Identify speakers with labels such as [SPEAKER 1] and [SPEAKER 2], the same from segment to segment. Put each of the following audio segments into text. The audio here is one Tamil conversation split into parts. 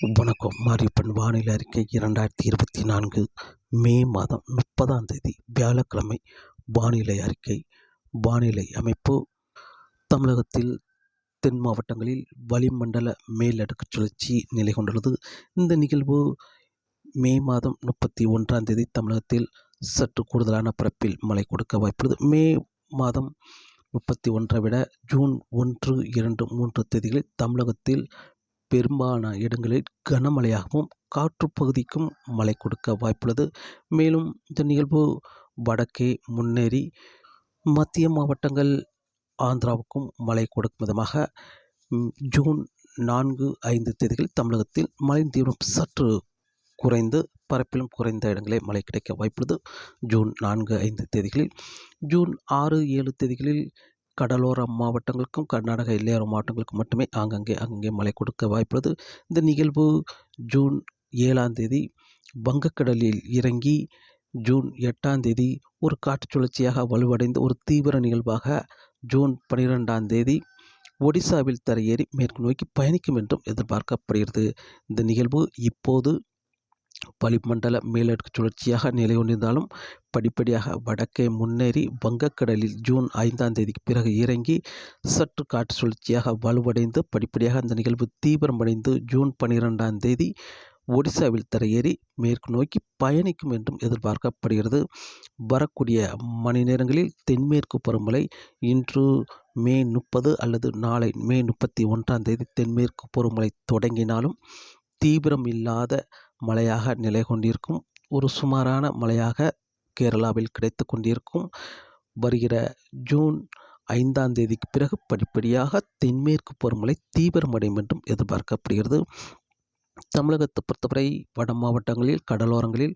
[SPEAKER 1] வணக்கம். மாரியப்பன் வானிலை அறிக்கை இரண்டாயிரத்தி இருபத்தி நான்கு மே மாதம் முப்பதாம் தேதி வியாழக்கிழமை. வானிலை அறிக்கை. வானிலை அமைப்பு. தமிழகத்தில் தென் மாவட்டங்களில் வளிமண்டல மேலடுக்கு சுழற்சி நிலை கொண்டுள்ளது. இந்த நிகழ்வு மே மாதம் முப்பத்தி ஒன்றாம் தேதி தமிழகத்தில் சற்று கூடுதலான பரப்பில் மழை கொடுக்க வாய்ப்புள்ளது. மே மாதம் முப்பத்தி ஒன்றை விட ஜூன் ஒன்று இரண்டு மூன்று தேதிகளில் தமிழகத்தில் பெரும்பாலான இடங்களில் கனமழையாகவும் காற்று பகுதிக்கும் மழை கொடுக்க வாய்ப்புள்ளது. மேலும் இந்த நிகழ்வு வடக்கே முன்னேறி மத்திய மாவட்டங்கள் ஆந்திராவுக்கும் மழை கொடுக்கும் விதமாக ஜூன் நான்கு ஐந்து தேதிகளில் தமிழகத்தில் மழை தீவிரம் சற்று குறைந்து பரப்பிலும் குறைந்த இடங்களே மழை கிடைக்க வாய்ப்புள்ளது. ஜூன் நான்கு ஐந்து தேதிகளில் ஜூன் ஆறு ஏழு தேதிகளில் கடலோர மாவட்டங்களுக்கும் கர்நாடக எல்லையோர மாவட்டங்களுக்கும் மட்டுமே ஆங்கங்கே அங்கங்கே மழை கொடுக்க வாய்ப்புள்ளது. இந்த நிகழ்வு ஜூன் ஏழாம் தேதி வங்கக்கடலில் இறங்கி ஜூன் எட்டாம் தேதி ஒரு காற்று சுழற்சியாக வலுவடைந்து ஒரு தீவிர நிகழ்வாக ஜூன் பனிரெண்டாம் தேதி ஒடிசாவில் தரையேறி மேற்கு நோக்கி பயணிக்கும் என்றும் எதிர்பார்க்கப்படுகிறது. இந்த நிகழ்வு இப்போது வளிமண்டல மேலடுக்கு சுழற்சியாக நிலை கொண்டிருந்தாலும் படிப்படியாக வடக்கே முன்னேறி வங்கக்கடலில் ஜூன் ஐந்தாம் தேதிக்கு பிறகு இறங்கி சற்று காற்று சுழற்சியாக வலுவடைந்து படிப்படியாக அந்த நிகழ்வு தீவிரமடைந்து ஜூன் பனிரெண்டாம் தேதி ஒடிசாவில் தரையேறி மேற்கு நோக்கி பயணிக்கும் என்றும் எதிர்பார்க்கப்படுகிறது. வரக்கூடிய மணி நேரங்களில் தென்மேற்கு பருவமழை இன்று மே முப்பது அல்லது நாளை மே முப்பத்தி ஒன்றாம் தேதி தென்மேற்கு பருவமழை தொடங்கினாலும் தீவிரம் இல்லாத மழையாக நிலை கொண்டிருக்கும். ஒரு சுமாரான மழையாக கேரளாவில் கிடைத்து கொண்டிருக்கும். வருகிற ஜூன் ஐந்தாம் தேதிக்கு பிறகு படிப்படியாக தென்மேற்கு பருவமழை தீவிரமடையும் என்றும் எதிர்பார்க்கப்படுகிறது. தமிழகத்தை பொறுத்தவரை வட மாவட்டங்களில் கடலோரங்களில்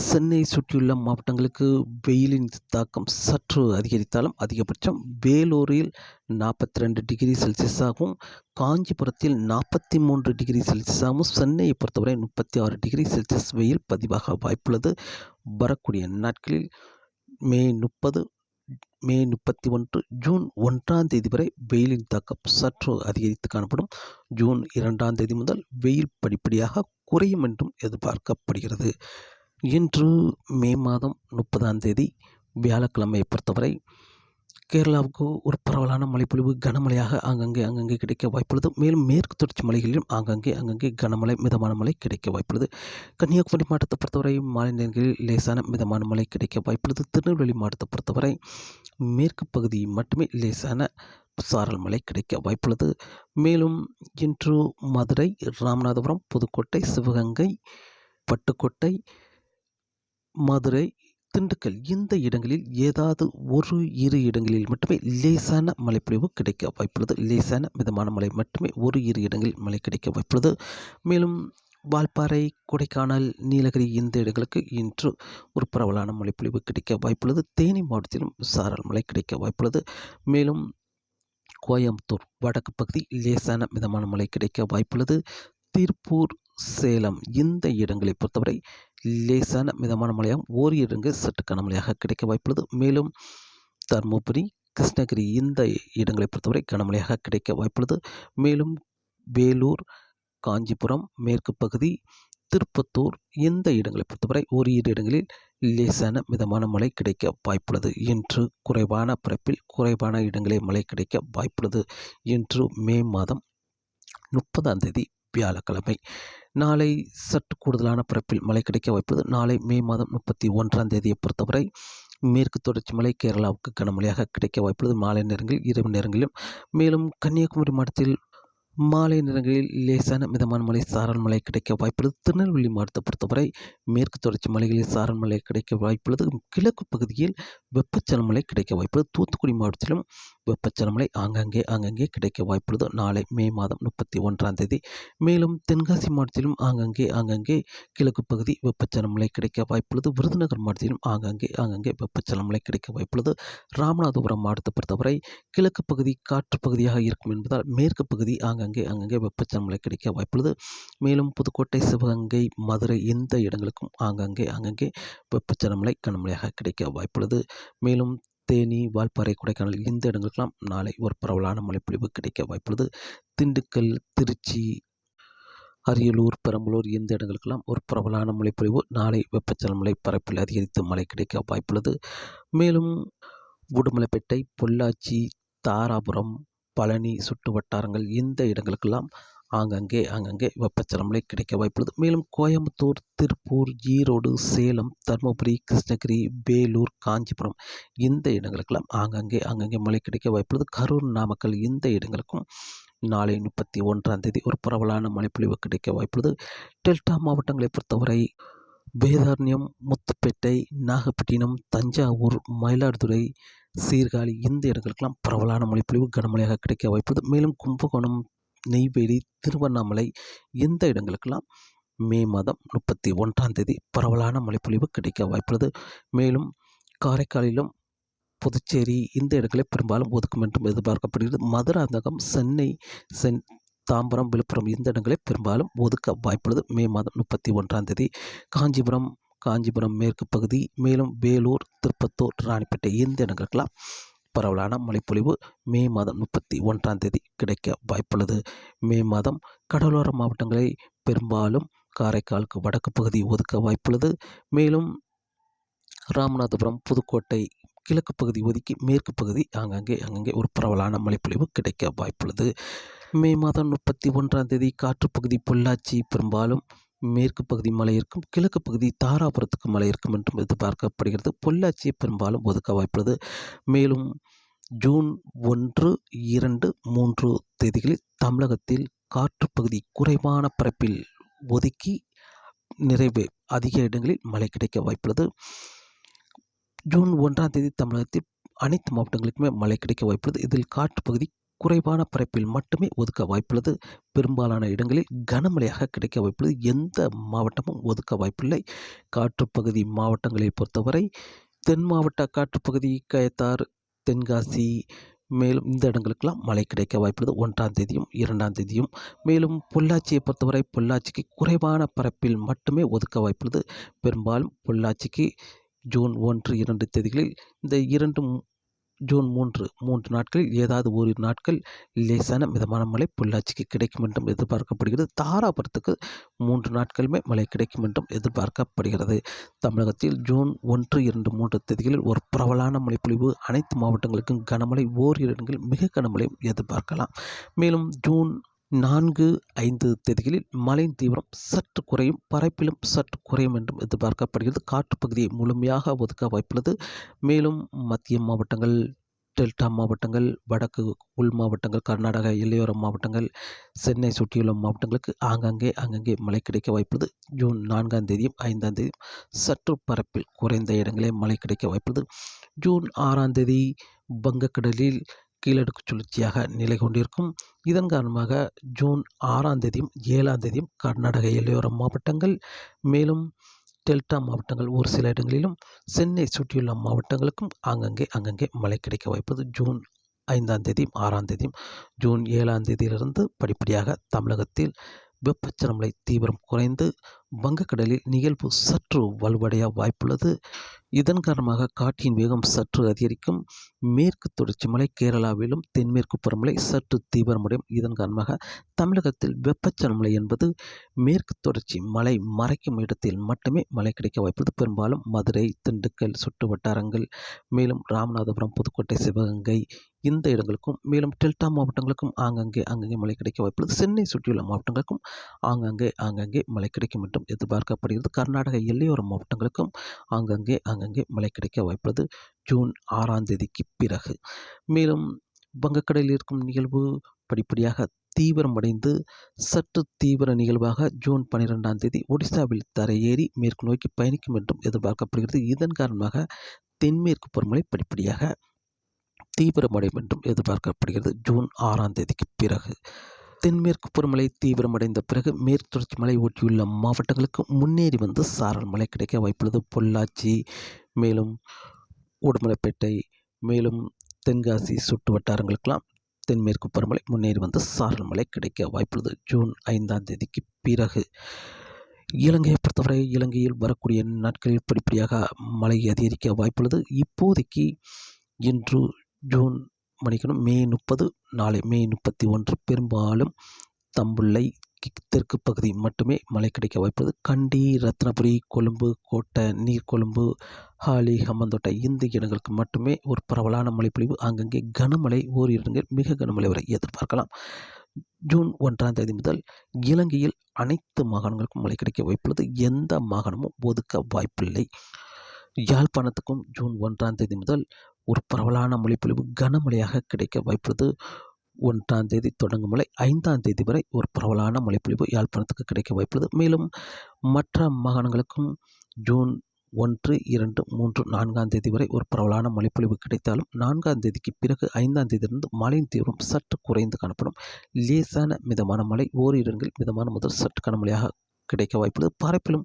[SPEAKER 1] சென்னை சுற்றியுள்ள மாவட்டங்களுக்கு வெயிலின் தாக்கம் சற்று அதிகரித்தாலும் அதிகபட்சம் வேலூரில் நாற்பத்தி ரெண்டு டிகிரி செல்சியஸாகவும் காஞ்சிபுரத்தில் நாற்பத்தி மூன்று டிகிரி செல்சியஸாகவும் சென்னையை பொறுத்தவரை முப்பத்தி ஆறு டிகிரி செல்சியஸ் வெயில் பதிவாக வாய்ப்புள்ளது. வரக்கூடிய நாட்களில் மே முப்பது மே முப்பத்தி ஒன்று ஜூன் ஒன்றாம் தேதி வரை வெயிலின் தாக்கம் சற்று அதிகரித்து காணப்படும். ஜூன் இரண்டாம் தேதி முதல் வெயில் படிப்படியாக குறையும் என்றும் எதிர்பார்க்கப்படுகிறது. இன்று மே மாதம் முப்பதாம் தேதி வியாழக்கிழமையை பொறுத்தவரை கேரளாவுக்கு ஒரு பரவலான மழைப்பொழிவு கனமழையாக அங்கங்கே அங்கங்கே கிடைக்க வாய்ப்புள்ளது. மேலும் மேற்கு தொடர்ச்சி மலைகளிலும் ஆங்கங்கே அங்கங்கே கனமழை மிதமான மழை கிடைக்க வாய்ப்புள்ளது. கன்னியாகுமரி மாவட்டத்தை பொறுத்தவரை மாலை நேரங்களில் லேசான மிதமான மழை கிடைக்க வாய்ப்புள்ளது. திருநெல்வேலி மாவட்டத்தை பொறுத்தவரை மேற்கு பகுதி மட்டுமே லேசான சாரல் மழை கிடைக்க வாய்ப்புள்ளது. மேலும் இன்று மதுரை ராமநாதபுரம் புதுக்கோட்டை சிவகங்கை பட்டுக்கோட்டை மதுரை திண்டுக்கல் இந்த இடங்களில் ஏதாவது ஒரு இரு இடங்களில் மட்டுமே லேசான மழைப்பொழிவு கிடைக்க வாய்ப்புள்ளது. லேசான மிதமான மழை மட்டுமே ஒரு இரு இடங்களில் மழை கிடைக்க வாய்ப்புள்ளது. மேலும் வால்பாறை கொடைக்கானல் நீலகிரி இந்த இடங்களுக்கு இன்று ஒரு பரவலான மழைப்பொழிவு கிடைக்க வாய்ப்புள்ளது. தேனி மாவட்டத்திலும் சாரல் மழை கிடைக்க வாய்ப்புள்ளது. மேலும் கோயம்புத்தூர் வடக்கு பகுதி லேசான மிதமான மழை கிடைக்க வாய்ப்புள்ளது. திருப்பூர் சேலம் இந்த இடங்களை பொறுத்தவரை லேசான மிதமான மழையாகவும் ஓரிரு இடங்கள் சற்று கனமழையாக கிடைக்க வாய்ப்புள்ளது. மேலும் தருமபுரி கிருஷ்ணகிரி இந்த இடங்களை பொறுத்தவரை கனமழையாக கிடைக்க வாய்ப்புள்ளது. மேலும் வேலூர் காஞ்சிபுரம் மேற்கு பகுதி திருப்பத்தூர் இந்த இடங்களை பொறுத்தவரை ஓரிரு இடங்களில் லேசான மிதமான மழை கிடைக்க வாய்ப்புள்ளது இன்று குறைவான பரப்பில் குறைவான இடங்களில் மழை கிடைக்க வாய்ப்புள்ளது இன்று மே மாதம் முப்பதாம் தேதி வியாழக்கிழமை நாளை சற்று கூடுதலான பரப்பில் மழை கிடைக்க வாய்ப்பது. நாளை மே மாதம் முப்பத்தி ஒன்றாம் தேதியை பொறுத்தவரை மேற்கு தொடர்ச்சி மலை கேரளாவுக்கு கனமழையாக கிடைக்க வாய்ப்புள்ளது. மாலை நேரங்களில் இரவு நேரங்களிலும். மேலும் கன்னியாகுமரி மாவட்டத்தில் மாலை நேரங்களில் லேசான மிதமான மழை சாரல் மழை கிடைக்க வாய்ப்புள்ளது. திருநெல்வேலி மாவட்டத்தை பொறுத்தவரை மேற்கு தொடர்ச்சி மலைகளில் சாரல் மழை கிடைக்க வாய்ப்புள்ளது. கிழக்கு பகுதியில் வெப்பச்சலமலை கிடைக்க வாய்ப்புள்ளது. தூத்துக்குடி மாவட்டத்திலும் வெப்பச்சலமலை ஆங்காங்கே ஆங்காங்கே கிடைக்க வாய்ப்புள்ளது. நாளை மே மாதம் முப்பத்தி ஒன்றாம் தேதி. மேலும் தென்காசி மாவட்டத்திலும் ஆங்காங்கே ஆங்காங்கே கிழக்கு பகுதி வெப்பச்சலமலை கிடைக்க வாய்ப்புள்ளது. விருதுநகர் மாவட்டத்திலும் ஆங்காங்கே ஆங்காங்கே வெப்பச்சலமலை கிடைக்க வாய்ப்புள்ளது. ராமநாதபுரம் மாவட்டத்தை பொறுத்தவரை கிழக்கு பகுதி காற்று பகுதியாக இருக்கும் என்பதால் மேற்கு பகுதி ஆங்காங்கே அங்கங்கே வெப்பச்சலமலை கிடைக்க வாய்ப்புள்ளது. மேலும் புதுக்கோட்டை சிவகங்கை மதுரை இந்த இடங்களுக்கும் ஆங்காங்கே அங்கங்கே வெப்பச்சலமலை கனமழையாக கிடைக்க வாய்ப்புள்ளது. மேலும் தேனி வால்பாறை கொடைக்கானல் இந்த இடங்களுக்கெல்லாம் நாளை ஒரு பரவலான மழைப்பொழிவு கிடைக்க வாய்ப்புள்ளது. திண்டுக்கல் திருச்சி அரியலூர் பெரம்பலூர் இந்த இடங்களுக்கெல்லாம் ஒரு பிரபலான மழைப்பொழிவு. நாளை வெப்பச்சலன பரப்பில் அதிகரித்து மழை கிடைக்க வாய்ப்புள்ளது. மேலும் உடுமலைப்பேட்டை பொள்ளாச்சி தாராபுரம் பழனி சுற்று வட்டாரங்கள் இந்த இடங்களுக்கெல்லாம் ஆங்கங்கே அங்கங்கே வெப்பச்சலமலை கிடைக்க வாய்ப்புள்ளது. மேலும் கோயம்புத்தூர் திருப்பூர் ஈரோடு சேலம் தருமபுரி கிருஷ்ணகிரி வேலூர் காஞ்சிபுரம் இந்த இடங்களுக்கெல்லாம் ஆங்கங்கே அங்கங்கே மழை கிடைக்க வாய்ப்புள்ளது. கரூர் நாமக்கல் இந்த இடங்களுக்கும் நாளை முப்பத்தி ஒன்றாம் தேதி ஒரு பரவலான மழைப்பொழிவு கிடைக்க வாய்ப்புள்ளது. டெல்டா மாவட்டங்களை பொறுத்தவரை வேதாரண்யம் முத்துப்பேட்டை நாகப்பட்டினம் தஞ்சாவூர் மயிலாடுதுறை சீர்காழி இந்த இடங்களுக்கெல்லாம் பரவலான மழைப்பொழிவு கனமழையாக கிடைக்க வாய்ப்புள்ளது. மேலும் கும்பகோணம் நெய்வேலி திருவண்ணாமலை இந்த இடங்களுக்கெல்லாம் மே மாதம் முப்பத்தி ஒன்றாம் தேதி பரவலான மழைப்பொழிவு கிடைக்க வாய்ப்புள்ளது. மேலும் காரைக்காலிலும் புதுச்சேரி இந்த இடங்களை பெரும்பாலும் ஒதுக்கும் என்றும் எதிர்பார்க்கப்படுகிறது. மதுராந்தகம் சென்னை சென் தாம்பரம் விழுப்புரம் இந்த இடங்களை பெரும்பாலும் ஒதுக்க வாய்ப்புள்ளது மே மாதம் முப்பத்தி ஒன்றாம் தேதி. காஞ்சிபுரம் காஞ்சிபுரம் மேற்கு பகுதி மேலும் வேலூர் திருப்பத்தூர் ராணிப்பேட்டை இந்த இடங்களுக்கெல்லாம் பரவலான மழைப்பொழிவு மே மாதம் முப்பத்தி ஒன்றாம் தேதி கிடைக்க வாய்ப்புள்ளது. மே மாதம் கடலோர மாவட்டங்களை பெரும்பாலும் காரைக்காலுக்கு வடக்கு பகுதி ஒதுக்க வாய்ப்புள்ளது. மேலும் ராமநாதபுரம் புதுக்கோட்டை கிழக்கு பகுதி ஒதுக்கி மேற்கு பகுதி ஆங்காங்கே அங்கங்கே ஒரு பரவலான மழைப்பொழிவு கிடைக்க வாய்ப்புள்ளது. மே மாதம் முப்பத்தி ஒன்றாம் தேதி காற்றுப்பகுதி பொள்ளாச்சி பெரும்பாலும் மேற்கு பகுதி மழை இருக்கும் கிழக்கு பகுதி தாராபுரத்துக்கு மழை இருக்கும் என்றும் எதிர்பார்க்கப்படுகிறது. பொள்ளாச்சி பெரும்பாலும் ஒதுக்க வாய்ப்புள்ளது. மேலும் ஜூன் ஒன்று இரண்டு மூன்று தேதிகளில் தமிழகத்தில் காற்றுப்பகுதி குறைவான பரப்பில் ஒதுக்கி நிறைவு அதிக இடங்களில் மழை கிடைக்க வாய்ப்புள்ளது. ஜூன் ஒன்றாம் தேதி தமிழகத்தில் அனைத்து மாவட்டங்களுக்குமே மழை கிடைக்க வாய்ப்புள்ளது. இதில் காற்றுப்பகுதி குறைவான பரப்பில் மட்டுமே ஒதுக்க வாய்ப்புள்ளது. பெரும்பாலான இடங்களில் கனமழையாக கிடைக்க வாய்ப்புள்ளது. எந்த மாவட்டமும் ஒதுக்க வாய்ப்பில்லை. காற்றுப்பகுதி மாவட்டங்களை பொறுத்தவரை தென் மாவட்ட காற்றுப்பகுதி கயத்தார் தென்காசி மேலும் இந்த இடங்களுக்கெல்லாம் மழை கிடைக்க வாய்ப்புள்ளது. ஒன்றாம் தேதியும் இரண்டாம் தேதியும். மேலும் பொள்ளாச்சியை பொறுத்தவரை பொள்ளாச்சிக்கு குறைவான பரப்பில் மட்டுமே ஒதுக்க வாய்ப்புள்ளது. பெரும்பாலும் பொள்ளாச்சிக்கு ஜூன் ஒன்று இரண்டு தேதிகளில் இந்த இரண்டு ஜூன் மூன்று மூன்று நாட்களில் ஏதாவது ஒரு நாட்கள் லேசான மிதமான மழை பொள்ளாச்சிக்கு கிடைக்கும் என்றும் எதிர்பார்க்கப்படுகிறது. தாராபுரத்துக்கு மூன்று நாட்களுமே மழை கிடைக்கும் என்றும் எதிர்பார்க்கப்படுகிறது. தமிழகத்தில் ஜூன் ஒன்று இரண்டு மூன்று தேதிகளில் ஒரு பரவலான மழைப்பொழிவு அனைத்து மாவட்டங்களுக்கும் கனமழை ஓரிரு இடங்களில் மிக கனமழையும் எதிர்பார்க்கலாம். மேலும் ஜூன் நான்கு ஐந்து தேதிகளில் மழையின் தீவிரம் சற்று குறையும் பரப்பிலும் சற்று குறையும் என்றும் எதிர்பார்க்கப்படுகிறது. காற்றுப்பகுதியை முழுமையாக ஒதுக்க வாய்ப்புள்ளது. மேலும் மத்திய மாவட்டங்கள் டெல்டா மாவட்டங்கள் வடக்கு உள் மாவட்டங்கள் கர்நாடகா எல்லையோர மாவட்டங்கள் சென்னை சுற்றியுள்ள மாவட்டங்களுக்கு ஆங்காங்கே அங்கங்கே மழை கிடைக்க வாய்ப்புள்ளது. ஜூன் நான்காம் தேதியும் ஐந்தாம் தேதியும் சற்று பரப்பில் குறைந்த இடங்களே மழை கிடைக்க வாய்ப்புள்ளது. ஜூன் ஆறாம் தேதி வங்கக்கடலில் கீழடுக்கு சுழற்சியாக நிலை கொண்டிருக்கும். இதன் காரணமாக ஜூன் ஆறாம் தேதியும் ஏழாம் தேதியும் கர்நாடக எல்லையோர மாவட்டங்கள் மேலும் டெல்டா மாவட்டங்கள் ஒரு சில இடங்களிலும் சென்னை சுற்றியுள்ள மாவட்டங்களுக்கும் அங்கங்கே அங்கங்கே மழை கிடைக்க வாய்ப்பது ஜூன் ஐந்தாம் தேதியும் ஆறாம் தேதியும் ஜூன் ஏழாம் தேதியிலிருந்து படிப்படியாக தமிழகத்தில் வெப்பச்சலமலை தீவிரம் குறைந்து வங்கக்கடலில் நிகழ்வு சற்று வலுவடைய வாய்ப்புள்ளது. இதன் காரணமாக காற்றின் வேகம் சற்று அதிகரிக்கும். மேற்கு தொடர்ச்சி மலை கேரளாவிலும் தென்மேற்கு பருவமழை சற்று தீவிரமடையும். இதன் காரணமாக தமிழகத்தில் வெப்பச்சலமலை என்பது மேற்கு தொடர்ச்சி மலை மறைக்கும் இடத்தில் மட்டுமே மழை கிடைக்க வாய்ப்புள்ளது. பெரும்பாலும் மதுரை திண்டுக்கல் சுற்று வட்டாரங்கள் மேலும் ராமநாதபுரம் புதுக்கோட்டை சிவகங்கை இந்த இடங்களுக்கும் மேலும் டெல்டா மாவட்டங்களுக்கும் ஆங்கங்கே ஆங்கங்கே மழை கிடைக்க வாய்ப்புள்ளது. சென்னை சுற்றியுள்ள மாவட்டங்களுக்கும் ஆங்காங்கே ஆங்காங்கே மழை கிடைக்கும் என்றும் எதிர்பார்க்கப்படுகிறது. கர்நாடக எல்லையோர மாவட்டங்களுக்கும் ஆங்காங்கே ஆங்காங்கே மழை கிடைக்க வாய்ப்புள்ளது ஜூன் ஆறாம் தேதிக்கு பிறகு. மேலும் வங்கக்கடலில் இருக்கும் நிகழ்வு படிப்படியாக தீவிரமடைந்து சற்று தீவிர நிகழ்வாக ஜூன் பன்னிரெண்டாம் தேதி ஒடிசாவில் தரையேறி மேற்கு நோக்கி பயணிக்கும் என்றும் எதிர்பார்க்கப்படுகிறது. இதன் காரணமாக தென்மேற்கு பருவமழை படிப்படியாக தீவிரமடையும் என்றும் எதிர்பார்க்கப்படுகிறது. ஜூன் ஆறாம் தேதிக்கு பிறகு தென்மேற்கு பருவமழை தீவிரமடைந்த பிறகு மேற்கு தொடர்ச்சி மலை ஒட்டியுள்ள மாவட்டங்களுக்கு முன்னேறி வந்து சாரல் மழை கிடைக்க வாய்ப்புள்ளது. பொள்ளாச்சி மேலும் உடுமலைப்பேட்டை மேலும் தென்காசி சுற்று வட்டாரங்களுக்கெல்லாம் தென்மேற்கு பருவமழை முன்னேறி வந்து சாரல் மழை கிடைக்க வாய்ப்புள்ளது. ஜூன் ஐந்தாம் தேதிக்கு பிறகு இலங்கையை பொறுத்தவரை இலங்கையில் வரக்கூடிய நாட்களில் படிப்படியாக மழை அதிகரிக்க வாய்ப்புள்ளது. இப்போதைக்கு இன்று ஜூன் மணிக்கணும் மே முப்பது நாளை மே முப்பத்தி ஒன்று பெரும்பாலும் தம்புள்ளை தெற்கு பகுதி மட்டுமே மழை கிடைக்க வாய்ப்பது கண்டி ரத்னபுரி கொழும்பு கோட்டை நீர்கொழும்பு ஹாலி ஹம்மந்தோட்டை இந்த இடங்களுக்கு மட்டுமே ஒரு பரவலான மழைப்பொழிவு அங்கங்கே கனமழை ஓர் இடங்கள் மிக கனமழை வரை எதிர்பார்க்கலாம். ஜூன் ஒன்றாம் தேதி முதல் இலங்கையில் அனைத்து மாகாணங்களுக்கும் மழை கிடைக்க வாய்ப்புள்ளது. எந்த மாகாணமும் ஒதுக்க வாய்ப்பில்லை. யாழ்ப்பாணத்துக்கும் ஜூன் ஒன்றாம் தேதி முதல் ஒரு பரவலான மொழிப்பொழிவு கனமழையாக கிடைக்க வாய்ப்புள்ளது. ஒன்றாம் தேதி தொடங்கும் மழை ஐந்தாம் தேதி வரை ஒரு பரவலான மழைப்பொழிவு யாழ்ப்பாணத்துக்கு கிடைக்க வாய்ப்புள்ளது. மேலும் மற்ற மாகாணங்களுக்கும் ஜூன் ஒன்று இரண்டு மூன்று நான்காம் தேதி வரை ஒரு பரவலான மழைப்பொழிவு கிடைத்தாலும் நான்காம் தேதிக்கு பிறகு ஐந்தாம் தேதியிலிருந்து மழையின் தீவிரம் சற்று குறைந்து காணப்படும். லேசான மிதமான மழை ஓரிடங்களில் மிதமான முதல் சற்று கனமழையாக கிடைக்க வாய்ப்புள்ளது. பரப்பிலும்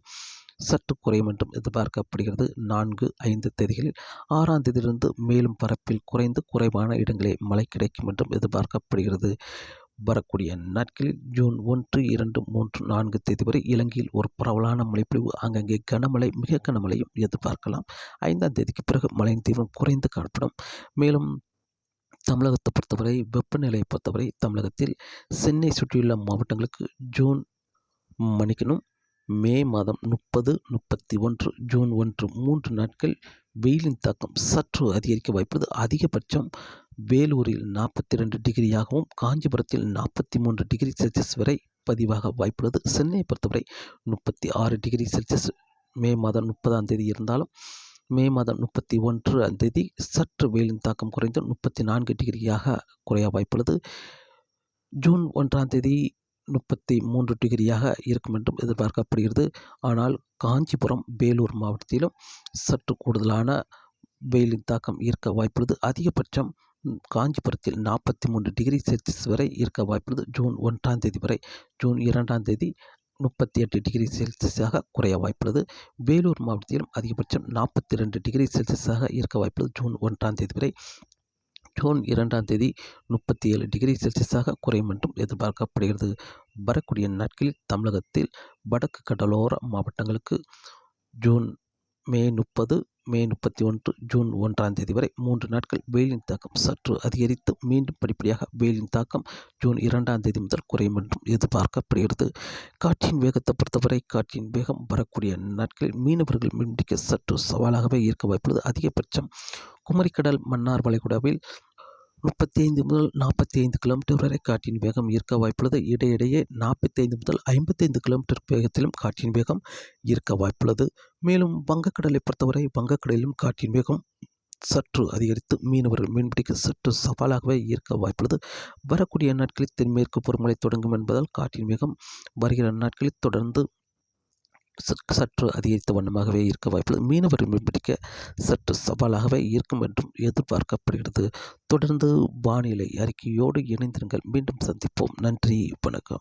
[SPEAKER 1] சற்று குறையும் என்றும் எதிர்பார்க்கப்படுகிறது. நான்கு ஐந்து தேதிகளில் ஆறாம் தேதியிலிருந்து மேலும் பரப்பில் குறைந்து குறைவான இடங்களே மழை கிடைக்கும் என்றும் எதிர்பார்க்கப்படுகிறது. வரக்கூடிய நாட்களில் ஜூன் ஒன்று இரண்டு மூன்று நான்கு தேதி வரை இலங்கையில் ஒரு பரவலான மழைப்பொழிவு அங்கங்கே கனமழை மிக கனமழையும் எதிர்பார்க்கலாம். ஐந்தாம் தேதிக்கு பிறகு மழையின் தீவிரம் குறைந்து காணப்படும். மேலும் தமிழகத்தை பொறுத்தவரை வெப்பநிலையை பொறுத்தவரை தமிழகத்தில் சென்னை சுற்றியுள்ள மாவட்டங்களுக்கு ஜூன் மணிக்கணும் மே மாதம் முப்பது முப்பத்தி ஒன்று ஜூன் ஒன்று மூன்று நாட்கள் வெயிலின் தாக்கம் சற்று அதிகரிக்க வாய்ப்பது அதிகபட்சம் வேலூரில் நாற்பத்தி ரெண்டு டிகிரியாகவும் காஞ்சிபுரத்தில் நாற்பத்தி மூன்று டிகிரி செல்சியஸ் வரை பதிவாக வாய்ப்புள்ளது. சென்னையை பொறுத்தவரை முப்பத்தி ஆறு டிகிரி செல்சியஸ் மே மாதம் முப்பதாம் தேதி இருந்தாலும் மே மாதம் முப்பத்தி ஒன்று தேதி சற்று வெயிலின் தாக்கம் குறைந்து முப்பத்தி நான்கு டிகிரியாக குறைய வாய்ப்புள்ளது. ஜூன் ஒன்றாம் தேதி முப்பத்தி மூன்று டிகிரியாக இருக்கும் என்றும் எதிர்பார்க்கப்படுகிறது. ஆனால் காஞ்சிபுரம் வேலூர் மாவட்டத்திலும் சற்று கூடுதலான வெயிலின் தாக்கம் இருக்க வாய்ப்புள்ளது. அதிகபட்சம் காஞ்சிபுரத்தில் நாற்பத்தி மூன்று டிகிரி செல்சியஸ் வரை இருக்க வாய்ப்புள்ளது. ஜூன் ஒன்றாம் தேதி வரை ஜூன் இரண்டாம் தேதி முப்பத்தி எட்டு டிகிரி செல்சியஸாக குறைய வாய்ப்புள்ளது. வேலூர் மாவட்டத்திலும் அதிகபட்சம் நாற்பத்தி ரெண்டு டிகிரி செல்சியஸாக இருக்க வாய்ப்புள்ளது. ஜூன் ஒன்றாம் தேதி வரை ஜூன் இரண்டாம் தேதி முப்பத்தி ஏழு டிகிரி செல்சியஸாக குறையும் என்றும் எதிர்பார்க்கப்படுகிறது. வரக்கூடிய நாட்களில் தமிழகத்தில் வடக்கு கடலோர மாவட்டங்களுக்கு ஜூன் மே முப்பது மே முப்பத்தி ஒன்று ஜூன் ஒன்றாம் தேதி வரை மூன்று நாட்கள் வெயிலின் தாக்கம் சற்று அதிகரித்து மீண்டும் படிப்படியாக வெயிலின் தாக்கம் ஜூன் இரண்டாம் தேதி முதல் குறையும் என்றும் எதிர்பார்க்கப்படுகிறது. காற்றின் வேகத்தை பொறுத்தவரை காற்றின் வேகம் வரக்கூடிய நாட்களில் மீனவர்கள் மீன்பிடிக்க சற்று சவாலாகவே இருக்க வாய்ப்புள்ளது. அதிகபட்சம் குமரிக்கடல் மன்னார் வளைகுடாவில் முப்பத்தி ஐந்து முதல் நாற்பத்தி ஐந்து கிலோமீட்டர் வரை காற்றின் வேகம் இருக்க வாய்ப்புள்ளது. இடையிடையே நாற்பத்தி ஐந்து முதல் ஐம்பத்தைந்து கிலோமீட்டர் வேகத்திலும் காற்றின் வேகம் இருக்க வாய்ப்புள்ளது. மேலும் வங்கக்கடலை பொறுத்தவரை வங்கக்கடலிலும் காற்றின் வேகம் சற்று அதிகரித்து மீனவர்கள் மீன்பிடிக்க சற்று சவாலாகவே இருக்க வாய்ப்புள்ளது. வரக்கூடிய நாட்களில் தென்மேற்கு பொறுமலை தொடங்கும் என்பதால் காற்றின் வேகம் வருகிற நாட்களில் தொடர்ந்து சற்று அதிகரித்த வண்ணமாகவே இருக்க வாய்ப்புள்ளது மீனவர்கள் மீன்பிடிக்க சற்று சவாலாகவே இருக்கும் என்றும் எதிர்பார்க்கப்படுகிறது. தொடர்ந்து வானிலை அறிக்கையோடு இணைந்திருங்கள். மீண்டும் சந்திப்போம். நன்றி. வணக்கம்.